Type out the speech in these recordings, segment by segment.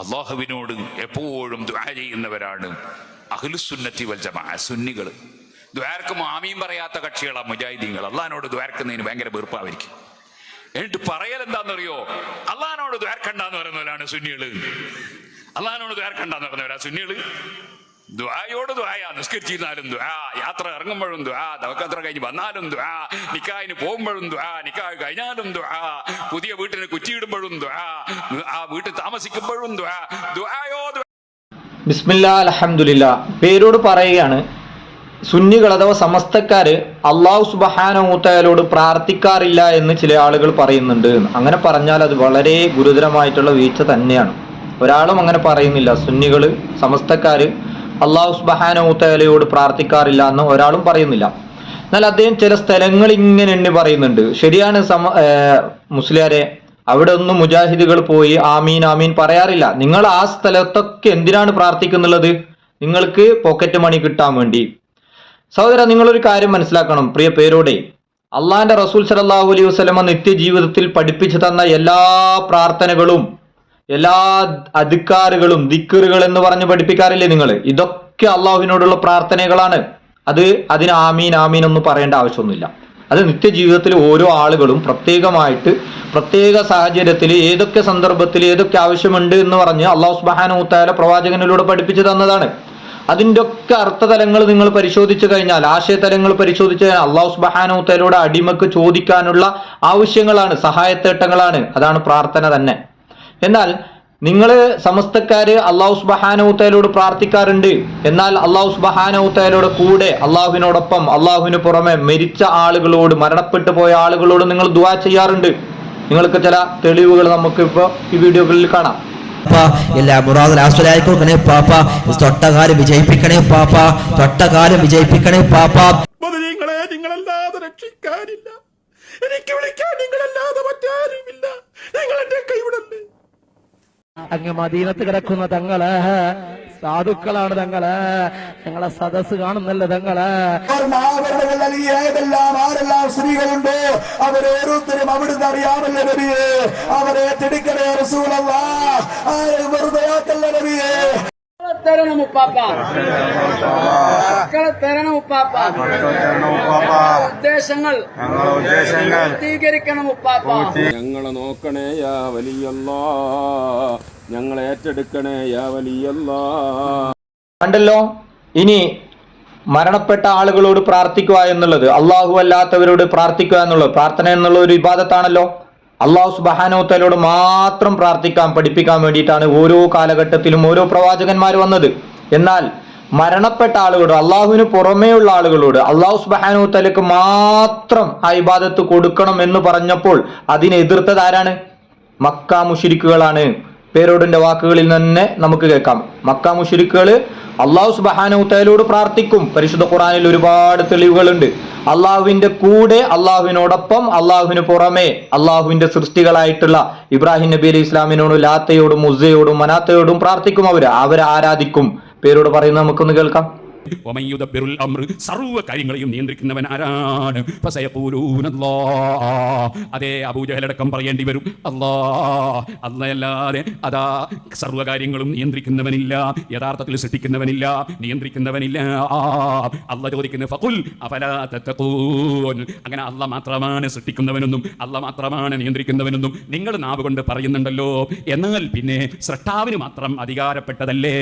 അള്ളാഹുവിനോട് എപ്പോഴും ദ്വാ ചെയ്യുന്നവരാണ് അഖിലുസുന്നത്തി വൽ ജമാ സുന്നികൾ ദ്വാർക്കും ആമീം പറയാത്ത കക്ഷികളാണ് മുജാഹിദീങ്ങൾ. അള്ളഹാനോട് ദ്വാർക്കുന്നതിന് ഭയങ്കര വെറുപ്പായിരിക്കും. എന്നിട്ട് പറയൽ എന്താണെന്നറിയോ? അള്ളഹാനോട് ദ്വാർക്കണ്ടെന്ന് പറയുന്നവരാണ് സുന്നികൾ. അള്ളഹാനോട് ദ്വാർക്കണ്ടെന്ന് പറയുന്നവരാ സുന്നികൾ. ദ്വായോട് ദുആയാ നിസ്കരിച്ചിരുന്നാലും ദുആ. യാത്ര ഇറങ്ങുമ്പോഴും ദുആ തവക്കത്ര കഴിഞ്ഞ് വന്നാലും ദുആ. നിക്കാഹിന് പോകുമ്പോഴും ദുആ നിക്കാഹ് കഴിഞ്ഞാലും ദുആ. പുതിയ വീട്ടിന് കുറ്റിയിടുമ്പോഴും ദുആ. ആ വീട്ടിൽ താമസിക്കുമ്പോഴും ദുആ. ദുആയോ ബിസ്മില്ല അലഹമുല്ല പേരോട് പറയുകയാണ് സുന്നികൾ അഥവാ സമസ്തക്കാര് അള്ളാഹു സുബഹാനൂത്തയാലോട് പ്രാർത്ഥിക്കാറില്ല എന്ന് ചില ആളുകൾ പറയുന്നുണ്ട് അങ്ങനെ പറഞ്ഞാൽ അത് വളരെ ഗുരുതരമായിട്ടുള്ള വീഴ്ച തന്നെയാണ്. ഒരാളും അങ്ങനെ പറയുന്നില്ല. സുന്നികൾ സമസ്തക്കാര് അള്ളാഹു സുബഹാനൂത്തയാലയോട് പ്രാർത്ഥിക്കാറില്ല എന്ന് ഒരാളും പറയുന്നില്ല. എന്നാൽ അദ്ദേഹം ചില സ്ഥലങ്ങൾ ഇങ്ങനെ എണ്ണി പറയുന്നുണ്ട്. ശരിയാണ് സമ മുസ്ലിയാരെ അവിടെ ഒന്നും മുജാഹിദുകൾ പോയി ആമീൻ ആമീൻ പറയാറില്ല. നിങ്ങൾ ആ സ്ഥലത്തൊക്കെ എന്തിനാണ് പ്രാർത്ഥിക്കുന്നുള്ളത്? നിങ്ങൾക്ക് പോക്കറ്റ് മണി കിട്ടാൻ വേണ്ടി. സഹോദര നിങ്ങളൊരു കാര്യം മനസ്സിലാക്കണം. പ്രിയ പേരോടെ അള്ളാഹിന്റെ റസൂൽ സലാഹു അലൈഹി വസ്ലമ നിത്യജീവിതത്തിൽ പഠിപ്പിച്ചു തന്ന എല്ലാ പ്രാർത്ഥനകളും എല്ലാ അധികാറുകളും ദിക്കറുകൾ എന്ന് പറഞ്ഞ് പഠിപ്പിക്കാറില്ലേ നിങ്ങൾ ഇതൊക്കെ അള്ളാഹുവിനോടുള്ള പ്രാർത്ഥനകളാണ്. അത് അതിന് ആമീൻ ആമീൻ ഒന്നും പറയേണ്ട ആവശ്യമൊന്നുമില്ല. അത് നിത്യജീവിതത്തിൽ ഓരോ ആളുകളും പ്രത്യേകമായിട്ട് പ്രത്യേക സാഹചര്യത്തിൽ ഏതൊക്കെ സന്ദർഭത്തിൽ ഏതൊക്കെ ആവശ്യമുണ്ട് എന്ന് പറഞ്ഞ് അള്ളാഹു സുബാനൂത്തായ പ്രവാചകനിലൂടെ പഠിപ്പിച്ചു തന്നതാണ്. അതിന്റെ ഒക്കെ അർത്ഥതലങ്ങൾ നിങ്ങൾ പരിശോധിച്ചു കഴിഞ്ഞാൽ ആശയതലങ്ങൾ പരിശോധിച്ചു കഴിഞ്ഞാൽ അള്ളാഹു സുബാനൂത്തലയുടെ അടിമക്ക് ചോദിക്കാനുള്ള ആവശ്യങ്ങളാണ് സഹായത്തേട്ടങ്ങളാണ്. അതാണ് പ്രാർത്ഥന തന്നെ. എന്നാൽ നിങ്ങൾ സമസ്തക്കാര് അള്ളാഹു സുബഹാനൗത്തലോട് പ്രാർത്ഥിക്കാറുണ്ട്. എന്നാൽ അള്ളാഹു സുബഹാനൗത്തലോട് കൂടെ അള്ളാഹുവിനോടൊപ്പം അള്ളാഹുവിന് പുറമെ മരിച്ച ആളുകളോട് മരണപ്പെട്ടു പോയ ആളുകളോട് നിങ്ങൾ ദുവാ ചെയ്യാറുണ്ട്. നിങ്ങൾക്ക് ചില തെളിവുകൾ നമുക്ക് ഇപ്പോൾ ഈ വീഡിയോകളിൽ കാണാം. പാപ്പ എല്ലാ കൊടുക്കണേ പാപ്പ തൊട്ടകാലം വിജയിപ്പിക്കണേ പാപ്പ. തൊട്ടകാലം വിജയിപ്പിക്കണേ പാപ്പ. നിങ്ങളെ നിങ്ങളല്ലാതെ രക്ഷിക്കാനില്ല. എനിക്ക് വിളിക്കാൻ നിങ്ങളല്ലാതെ മറ്റാരുമില്ല. നിങ്ങളെന്റെ കൈവിടല്ലേ? അങ്ങ് മദീനത്ത് കിടക്കുന്ന തങ്ങള് സാധുക്കളാണ് തങ്ങള് ഞങ്ങളെ സദസ് കാണുന്നല്ല തങ്ങള് മാവരുടെ നൽകിയ ഏതെല്ലാം ആരെല്ലാം സ്ത്രീകളുണ്ടോ അവരോരോരുത്തരും അവിടുന്ന് അറിയാമല്ലോ നബിയെ അവരെ തിടിക്കണേ റസൂലല്ല ആരെ വെറുതെ ആക്കല്ല നബിയെ തരണം ഉപ്പാപ്പ. മക്കളെ തരണം ഉപ്പാപ്പ. ഉദ്ദേശങ്ങൾ പൂർത്തീകരിക്കണം ഉപ്പാപ്പ. ഞങ്ങളെ നോക്കണേ യാ വലിയല്ലാ. ഞങ്ങളെ ഏറ്റെടുക്കണേ യാ വലിയല്ലാ. കണ്ടല്ലോ? ഇനി മരണപ്പെട്ട ആളുകളോട് പ്രാർത്ഥിക്കുക എന്നുള്ളത്. അള്ളാഹു അല്ലാത്തവരോട് പ്രാർത്ഥിക്കുക എന്നുള്ളത്. പ്രാർത്ഥന എന്നുള്ള ഒരു വിവാദത്താണല്ലോ അള്ളാഹു സുബഹാനോത്തലോട് മാത്രം പ്രാർത്ഥിക്കാൻ പഠിപ്പിക്കാൻ വേണ്ടിയിട്ടാണ് ഓരോ കാലഘട്ടത്തിലും ഓരോ പ്രവാചകന്മാർ വന്നത്. എന്നാൽ മരണപ്പെട്ട ആളുകളോട് അള്ളാഹുവിന് പുറമേയുള്ള ആളുകളോട് അള്ളാഹു സുബഹാനോത്തലക്ക് മാത്രം ആ ഇബാദത്ത് കൊടുക്കണം എന്ന് പറഞ്ഞപ്പോൾ അതിനെ എതിർത്തത് ആരാണ്? മക്ക മുഷിരിക്കുകളാണ്. പേരോടിന്റെ വാക്കുകളിൽ തന്നെ നമുക്ക് കേൾക്കാം. മക്ക മുഷിരിക്കുകൾ അള്ളാഹു സുബഹാനൗത്തലോട് പ്രാർത്ഥിക്കും. പരിശുദ്ധ ഖുറാനിൽ ഒരുപാട് തെളിവുകളുണ്ട്. അള്ളാഹുവിന്റെ കൂടെ അള്ളാഹുവിനോടൊപ്പം അള്ളാഹുവിന് പുറമെ അള്ളാഹുവിന്റെ സൃഷ്ടികളായിട്ടുള്ള ഇബ്രാഹിം നബി അലൈഹി ഇസ്ലാമിനോടും ലാത്തയോടും മുസയോടും മനാത്തയോടും പ്രാർത്ഥിക്കും അവർ. അവരെ ആരാധിക്കും. പേരോട് പറയുന്നത് നമുക്കൊന്ന് കേൾക്കാം. സർവ കാര്യങ്ങളെയും നിയന്ത്രിക്കുന്നവൻ ആരാണ്. അതേ അബൂജഹലടക്കം പറയേണ്ടി വരും. അല്ലാ അല്ലയല്ലാതെ അതാ സർവ കാര്യങ്ങളും നിയന്ത്രിക്കുന്നവനില്ല. യഥാർത്ഥത്തിൽ സൃഷ്ടിക്കുന്നവനില്ല. നിയന്ത്രിക്കുന്നവനില്ല. അല്ല ചോദിക്കുന്ന തത്തഖൂൻ. അങ്ങനെ അല്ല മാത്രമാണ് സൃഷ്ടിക്കുന്നവനെന്നും അല്ല മാത്രമാണ് നിയന്ത്രിക്കുന്നവനെന്നും നിങ്ങൾ നാവ് കൊണ്ട് പറയുന്നുണ്ടല്ലോ. എന്നാൽ പിന്നെ സൃഷ്ടാവിന് മാത്രം അധികാരപ്പെട്ടതല്ലേ?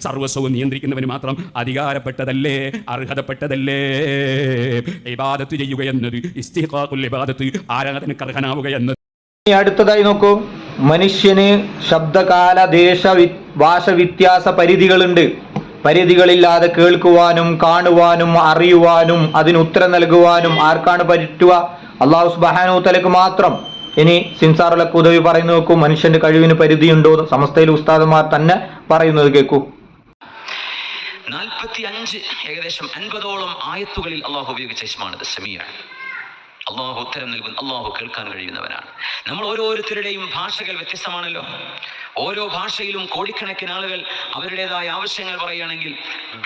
സർവസ്വവും നിയന്ത്രിക്കുന്നവന് മാത്രം അധികാരപ്പെട്ടതല്ലേ? അർഹതപ്പെട്ടതല്ലേ? ഇബാദത്ത് ചെയ്യുക എന്നത് ഇസ്തിഖാഖുൽ ഇബാദത്ത് ആരാധനക്ക് അർഹനാവുക എന്നത്. അടുത്തതായി നോക്കൂ. മനുഷ്യന് ശബ്ദകാല ദേശ ഭാഷ വ്യത്യാസ പരിധികളുണ്ട്. പരിധികളില്ലാതെ കേൾക്കുവാനും കാണുവാനും അറിയുവാനും അതിന് ഉത്തരം നൽകുവാനും ആർക്കാണ് പറ്റുക? അള്ളാഹു സുബാനുത്തലക്ക് മാത്രം. ഇനി സിൻസാറുള്ള ഉദവി പറയുന്നു നോക്കൂ. മനുഷ്യന്റെ കഴിവിന് പരിധിയുണ്ടോ സമസ്തയിലെ ഉസ്താദന്മാർ തന്നെ പറയുന്നത് കേൾക്കൂ. നാൽപ്പത്തി അഞ്ച് ഏകദേശം അൻപതോളം ആയത്തുകളിൽ അള്ളാഹു ഉപയോഗിച്ച ഇസ്മാണത് സമീയാണ് അള്ളാഹു ഉത്തരം നൽകുന്ന അള്ളാഹു കേൾക്കാൻ കഴിയുന്നവനാണ്. നമ്മൾ ഓരോരുത്തരുടെയും ഭാഷകൾ വ്യത്യസ്തമാണല്ലോ. ഓരോ ഭാഷയിലും കോടിക്കണക്കിന് ആളുകൾ അവരുടേതായ ആവശ്യങ്ങൾ പറയുകയാണെങ്കിൽ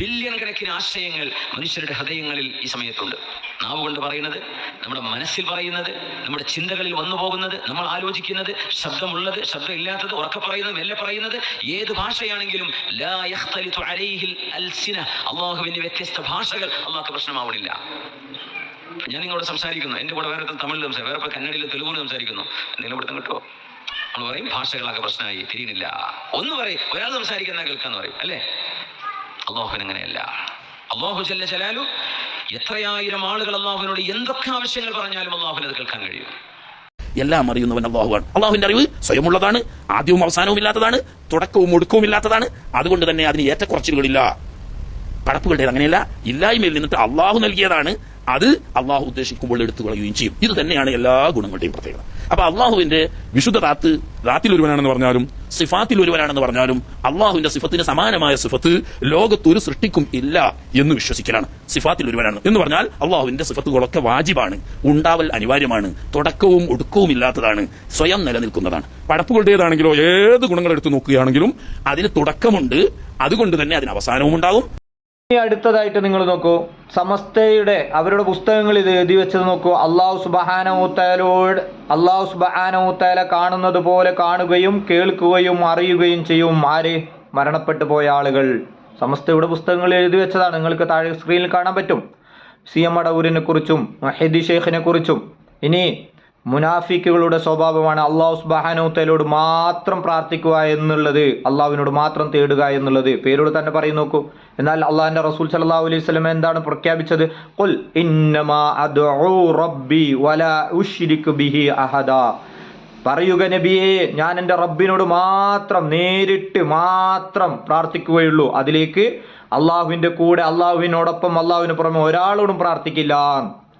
ബില്യൺ കണക്കിന് ആശയങ്ങൾ മനുഷ്യരുടെ ഹൃദയങ്ങളിൽ ഈ സമയത്തുണ്ട്. നാവ് കൊണ്ട് പറയുന്നത് നമ്മുടെ മനസ്സിൽ പറയുന്നത് നമ്മുടെ ചിന്തകളിൽ വന്നു പോകുന്നത് നമ്മൾ ആലോചിക്കുന്നത് ശബ്ദമുള്ളത് ശബ്ദമില്ലാത്തത് ഉറക്കെ പറയുന്നത് മെല്ലെ പറയുന്നത് ഏത് ഭാഷയാണെങ്കിലും അള്ളാഹുവിന്റെ വ്യത്യസ്ത ഭാഷകൾ അള്ളാഹ്ക്ക് പ്രശ്നമാവണില്ല. ഞാൻ നിങ്ങളോട് സംസാരിക്കുന്നു. എന്റെ കൂടെ വേറെ തമിഴിൽ സംസാരിക്കും വേറെ കന്നഡയിൽ തെലുഗുവിൽ സംസാരിക്കുന്നു. എന്തെങ്കിലും ഇവിടെ കിട്ടുമോ നമ്മൾ പറയും ഭാഷകളൊക്കെ പ്രശ്നമായി തിരിയുന്നില്ല ഒന്ന് പറയും ഒരാൾ സംസാരിക്കുന്ന കേൾക്കാന്ന് പറയും അല്ലേ? അള്ളാഹുവിന് അങ്ങനെയല്ല. അള്ളാഹു ജല്ല ജലാലു എത്രയായിരം ആളുകൾ അള്ളാഹുവിനോട് എന്തൊക്കെ ആവശ്യങ്ങൾ പറഞ്ഞാലും അള്ളാഹുവിന് അത് കേൾക്കാൻ കഴിയും. എല്ലാം അറിയുന്നവൻ അള്ളാഹുവാണ് അള്ളാഹുവിന്റെ അറിവ് സ്വയമുള്ളതാണ് ആദ്യവും അവസാനവും ഇല്ലാത്തതാണ് തുടക്കവും ഒടുക്കവും ഇല്ലാത്തതാണ്. അതുകൊണ്ട് തന്നെ അതിന് ഏറ്റക്കുറച്ചിലുകളില്ല. പടപ്പുകളുടേത് അങ്ങനെയല്ല ഇല്ലായ്മയിൽ നിന്നിട്ട് അള്ളാഹു നൽകിയതാണ് അത് അള്ളാഹു ഉദ്ദേശിക്കുമ്പോൾ എടുത്തു കളയുകയും ചെയ്യും. ഇത് തന്നെയാണ് എല്ലാ ഗുണങ്ങളുടെയും പ്രത്യേകത. അപ്പൊ അള്ളാഹുവിന്റെ വിശുദ്ധ റാത്ത് റാത്തിൽ ഒരുവനാണെന്ന് പറഞ്ഞാലും സിഫാത്തിൽ ഒരുവനാണെന്ന് പറഞ്ഞാലും അള്ളാഹുവിന്റെ സിഫത്തിന് സമാനമായ സിഫത്ത് ലോകത്ത് ഒരു സൃഷ്ടിക്കും ഇല്ല എന്ന് വിശ്വസിക്കലാണ്. സിഫാത്തിൽ ഒരുവനാണ് എന്ന് പറഞ്ഞാൽ അള്ളാഹുവിന്റെ സിഫത്തുകളൊക്കെ വാജിബാണ് ഉണ്ടാവൽ അനിവാര്യമാണ് തുടക്കവും ഒടുക്കവും ഇല്ലാത്തതാണ് സ്വയം നിലനിൽക്കുന്നതാണ്. പടപ്പുകളുടേതാണെങ്കിലോ ഏത് ഗുണങ്ങൾ എടുത്തു നോക്കുകയാണെങ്കിലും അതിന് തുടക്കമുണ്ട് അതുകൊണ്ട് തന്നെ അതിന് അവസാനവും ഉണ്ടാകും. ഇനി അടുത്തതായിട്ട് നിങ്ങൾ നോക്കൂ. സമസ്തയുടെ അവരുടെ പുസ്തകങ്ങൾ ഇത് എഴുതി വെച്ചത് നോക്കൂ. അള്ളാഹു സുബഹാനൂത്തലോട് അള്ളാഹു സുബഹാനൂത്തല കാണുന്നത് പോലെ കാണുകയും കേൾക്കുകയും അറിയുകയും ചെയ്യും. ആര്? മരണപ്പെട്ടു പോയ ആളുകൾ. സമസ്തയുടെ പുസ്തകങ്ങൾ എഴുതി വെച്ചതാണ്. നിങ്ങൾക്ക് താഴെ സ്ക്രീനിൽ കാണാൻ പറ്റും. സി എം അടവൂരിനെ കുറിച്ചും മഹദി ഷെയ്ഖിനെ കുറിച്ചും. ഇനി മുനാഫിക്കുകളുടെ സ്വഭാവമാണ് അള്ളാഹു സുബാനോത്തലോട് മാത്രം പ്രാർത്ഥിക്കുക എന്നുള്ളത്. അള്ളാഹുവിനോട് മാത്രം തേടുക എന്നുള്ളത്. പേരോട് തന്നെ പറയും നോക്കൂ. എന്നാൽ അള്ളാഹിന്റെ റസൂൽ സല്ലാ അലൈഹി വസല്ലം എന്താണ് പ്രഖ്യാപിച്ചത്? അദ്ഉ റബ്ബി ബിഹി അഹദ. പറയുക നബിയെ ഞാൻ എന്റെ റബ്ബിനോട് മാത്രം നേരിട്ട് മാത്രം പ്രാർത്ഥിക്കുകയുള്ളൂ. അതിലേക്ക് അള്ളാഹുവിന്റെ കൂടെ അള്ളാഹുവിനോടൊപ്പം അള്ളാഹുവിന് പുറമെ ഒരാളോടും പ്രാർത്ഥിക്കില്ല.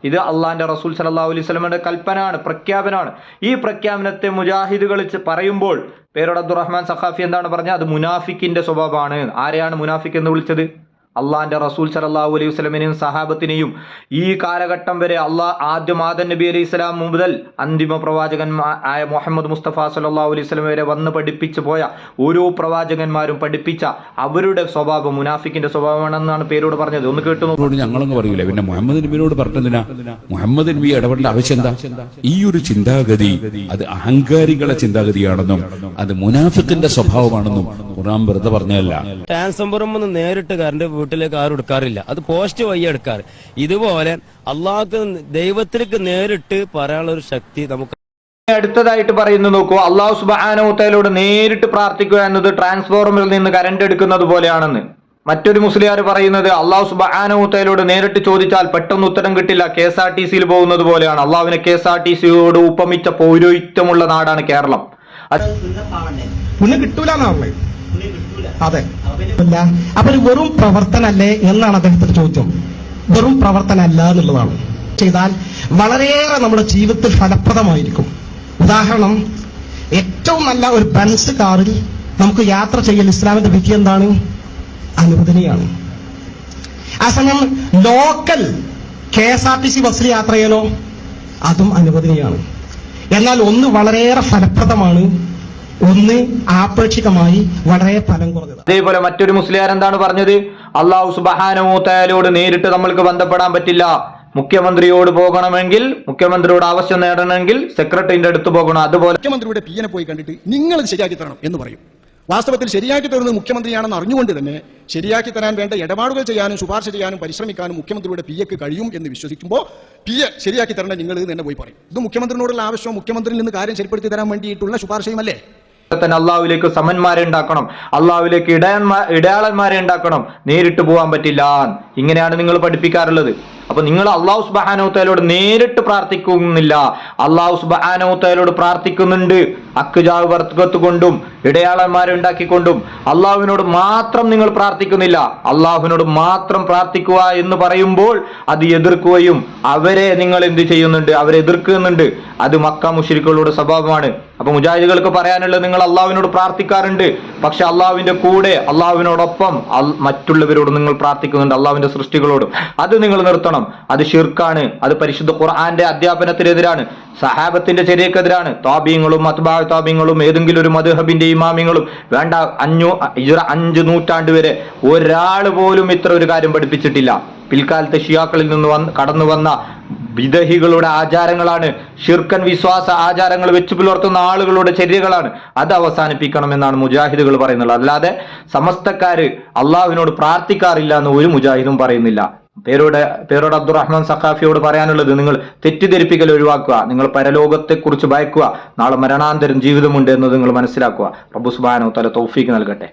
ഇത് അള്ളാഹിന്റെ റസൂൽ സല്ലല്ലാഹു അലൈഹി സ്വലമിന്റെ കൽപ്പനയാണ് പ്രഖ്യാപനമാണ്. ഈ പ്രഖ്യാപനത്തെ മുജാഹിദുകൾ പറയുമ്പോൾ പേരോട് അബ്ദുറഹ്മാൻ സഖാഫി എന്താണ് പറഞ്ഞത്? അത് മുനാഫിക്കിന്റെ സ്വഭാവമാണ്. ആരെയാണ് മുനാഫിക് എന്ന് വിളിച്ചത്? അള്ളാഹിന്റെ റസൂൽ സലല്ലാഹു അലൈഹി വസ്ലമിനെയും സഹാബത്തിനെയും ഈ കാലഘട്ടം വരെ അള്ളാഹ് ആദ്യം ആദൻ നബി അലൈഹി സ്വലാം മുതൽ അന്തിമ പ്രവാചകൻ ആയ മുഹമ്മദ് മുസ്തഫ സല്ലല്ലാഹു അലൈഹി വസല്ലം വരെ വന്ന് പഠിപ്പിച്ചു പോയ ഓരോ പ്രവാചകന്മാരും പഠിപ്പിച്ച അവരുടെ സ്വഭാവം മുനാഫിക്കിന്റെ സ്വഭാവമാണെന്നാണ് പേരോട് പറഞ്ഞത്. ഒന്ന് കേട്ടു ഞങ്ങളൊന്നും പറയൂലേ. പിന്നെ മുഹമ്മദ് നബിയോട് പറഞ്ഞതിനാ മുഹമ്മദ് നബി ഇടപെടേണ്ട ആവശ്യം എന്താ ഈ ഒരു ചിന്താഗതി അത് അഹങ്കാരികളെ ചിന്താഗതിയാണെന്നും അത് മുനാഫിക്കിന്റെ സ്വഭാവമാണെന്നും ഖുറാൻ വെറുതെ പറഞ്ഞതല്ല. ട്രാൻസ്ഫോമറും ഒന്നും നേരിട്ട് കറണ്ട് വീട്ടിലേക്ക് ആരും എടുക്കാറില്ല. അത് പോസ്റ്റ് വഴി എടുക്കാറ്. ഇതുപോലെ അള്ളാഹ്ക്ക് ദൈവത്തിലേക്ക് നേരിട്ട് പറയാനുള്ള ഒരു ശക്തി നമുക്ക് അടുത്തതായിട്ട് പറയുന്നു നോക്കൂ. അള്ളാഹു സുബാനോത്തലോട് നേരിട്ട് പ്രാർത്ഥിക്കുക എന്നത് ട്രാൻസ്ഫോർമറിൽ നിന്ന് കരണ്ട് എടുക്കുന്നത് പോലെയാണെന്ന്. മറ്റൊരു മുസ്ലിയാർ പറയുന്നത് അള്ളാഹു സുബാനോത്തലോട് നേരിട്ട് ചോദിച്ചാൽ പെട്ടെന്ന് ഉത്തരം കിട്ടില്ല. കെ എസ് ആർ ടി സിയിൽ പോകുന്നത് പോലെയാണ്. അള്ളാഹുവിനെ കെ എസ് ആർ ടി സിയോട് ഉപമിച്ച പൗരോഹിത്യമുള്ള നാടാണ് കേരളം. അതെ. അപ്പൊ ഒരു വെറും പ്രവർത്തനല്ലേ എന്നാണ് അദ്ദേഹത്തിന്റെ ചോദ്യം. വെറും പ്രവർത്തനമല്ല എന്നുള്ളതാണ്. ചെയ്താൽ വളരെയേറെ നമ്മുടെ ജീവിതത്തിൽ ഫലപ്രദമായിരിക്കും. ഉദാഹരണം ഏറ്റവും നല്ല ഒരു ബെൻസ് കാറിൽ നമുക്ക് യാത്ര ചെയ്യൽ ഇസ്ലാമിന്റെ വിധി എന്താണ്? അനുവദനീയാണ്. ആ സമയം local K S R T C ബസ്സിൽ യാത്ര ചെയ്യലോ? അതും അനുവദനീയാണ്. എന്നാൽ ഒന്ന് വളരെയേറെ ഫലപ്രദമാണ്. ഒന്ന് ആപേക്ഷികമായി വളരെ ഫലം കുറഞ്ഞത് അതേപോലെ മറ്റൊരു മുസ്ലിയാർ എന്താണ് പറഞ്ഞത് അള്ളാഹു സുബഹാനോത്തലോട് നേരിട്ട് നമ്മൾക്ക് ബന്ധപ്പെടാൻ പറ്റില്ല. മുഖ്യമന്ത്രിയോട് പോകണമെങ്കിൽ മുഖ്യമന്ത്രിയോട് ആവശ്യം നേടണമെങ്കിൽ സെക്രട്ടറിന്റെ അടുത്ത് പോകണം. അതുപോലെ മുഖ്യമന്ത്രിയുടെ പി എനെ പോയി കണ്ടിട്ട് നിങ്ങൾ ശരിയാക്കി തരണം എന്ന് പറയും. വാസ്തവത്തിൽ ശരിയാക്കി തരുന്നത് മുഖ്യമന്ത്രിയാണെന്ന് അറിഞ്ഞുകൊണ്ട് തന്നെ ശരിയാക്കി തരാൻ വേണ്ട ഇടപാടുകൾ ചെയ്യാനും ശുപാർശ ചെയ്യാനും പരിശ്രമിക്കാനും മുഖ്യമന്ത്രിയുടെ പി എക്ക് കഴിയും എന്ന് വിശ്വസിക്കുമ്പോൾ പി എ ശരിയാക്കി തരണം നിങ്ങൾ തന്നെ പോയി പറയും. ഇത് മുഖ്യമന്ത്രിയോടുള്ള ആവശ്യം മുഖ്യമന്ത്രിയിൽ നിന്ന് കാര്യം ശരിപ്പെടുത്തി തരാൻ വേണ്ടിയിട്ടുള്ള ശുപാർശയുമല്ലേ? തന്നെ അള്ളാഹുലേക്ക് സമന്മാരെ ഉണ്ടാക്കണം. അള്ളാഹുലേക്ക് ഇടയന്മാ ഇടയാളന്മാരെ ഉണ്ടാക്കണം. നേരിട്ട് പോകാൻ പറ്റില്ല. ഇങ്ങനെയാണ് നിങ്ങൾ പഠിപ്പിക്കാറുള്ളത്. അപ്പൊ നിങ്ങൾ അള്ളാഹു സുബാനോത്തലോട് നേരിട്ട് പ്രാർത്ഥിക്കുന്നില്ല. അള്ളാഹു സുബാനോത്തലോട് പ്രാർത്ഥിക്കുന്നുണ്ട്. അക്കുജാവ് വർത്തകത്ത് കൊണ്ടും ഇടയാളന്മാരെ ഉണ്ടാക്കിക്കൊണ്ടും അള്ളാഹുവിനോട് മാത്രം നിങ്ങൾ പ്രാർത്ഥിക്കുന്നില്ല. അള്ളാഹുവിനോട് മാത്രം പ്രാർത്ഥിക്കുക എന്ന് പറയുമ്പോൾ അത് എതിർക്കുകയും അവരെ നിങ്ങൾ എന്ത് ചെയ്യുന്നുണ്ട്? അവരെ എതിർക്കുന്നുണ്ട്. അത് മക്ക മുഷിരിക്കുകളുടെ സ്വഭാവമാണ്. അപ്പൊ മുജാഹിദുകൾക്ക് പറയാനുള്ളത് നിങ്ങൾ അള്ളാഹുവിനോട് പ്രാർത്ഥിക്കാറുണ്ട്. പക്ഷെ അള്ളാഹുവിന്റെ കൂടെ അള്ളാഹുവിനോടൊപ്പം മറ്റുള്ളവരോട് നിങ്ങൾ പ്രാർത്ഥിക്കുന്നുണ്ട് അള്ളാഹുവിന്റെ സൃഷ്ടികളോടും. അത് നിങ്ങൾ നിർത്തണം. അത് ഷിർക്കാണ് അത് പരിശുദ്ധ ഖുർആന്റെ അധ്യാപനത്തിനെതിരാണ്. സഹാബത്തിന്റെ ചെറിയക്കെതിരാണ് താബീങ്ങളും അത്ബാ താബീങ്ങളും ഏതെങ്കിലും ഒരു മധുഹബിന്റെ ഇമാമിങ്ങളും വേണ്ട അഞ്ഞൂ അഞ്ച് നൂറ്റാണ്ട് വരെ ഒരാൾ പോലും ഇത്ര ഒരു കാര്യം പഠിപ്പിച്ചിട്ടില്ല. പിൽക്കാലത്തെ ഷിയാക്കളിൽ നിന്ന് വന്ന് കടന്നു വന്ന വിദഹികളുടെ ആചാരങ്ങളാണ്. ഷിർക്കൻ വിശ്വാസ ആചാരങ്ങൾ വെച്ചു പുലർത്തുന്ന ആളുകളുടെ ചര്യകളാണ്. അത് അവസാനിപ്പിക്കണമെന്നാണ് മുജാഹിദുകൾ പറയുന്നത്. അല്ലാതെ സമസ്തക്കാര് അള്ളാഹുവിനോട് പ്രാർത്ഥിക്കാറില്ല എന്ന് ഒരു മുജാഹിദും പറയുന്നില്ല. പേരോട് പേരോട് അബ്ദുറഹ്മാൻ സഖാഫിയോട് പറയാനുള്ളത് നിങ്ങൾ തെറ്റിദ്ധരിപ്പിക്കൽ ഒഴിവാക്കുക. നിങ്ങൾ പരലോകത്തെക്കുറിച്ച് ഭയക്കുക. നാളെ മരണാന്തരം ജീവിതമുണ്ട് എന്നത് നിങ്ങൾ മനസ്സിലാക്കുക. പ്രഭു സുബാനോ തല തൗഫീക്ക് നൽകട്ടെ.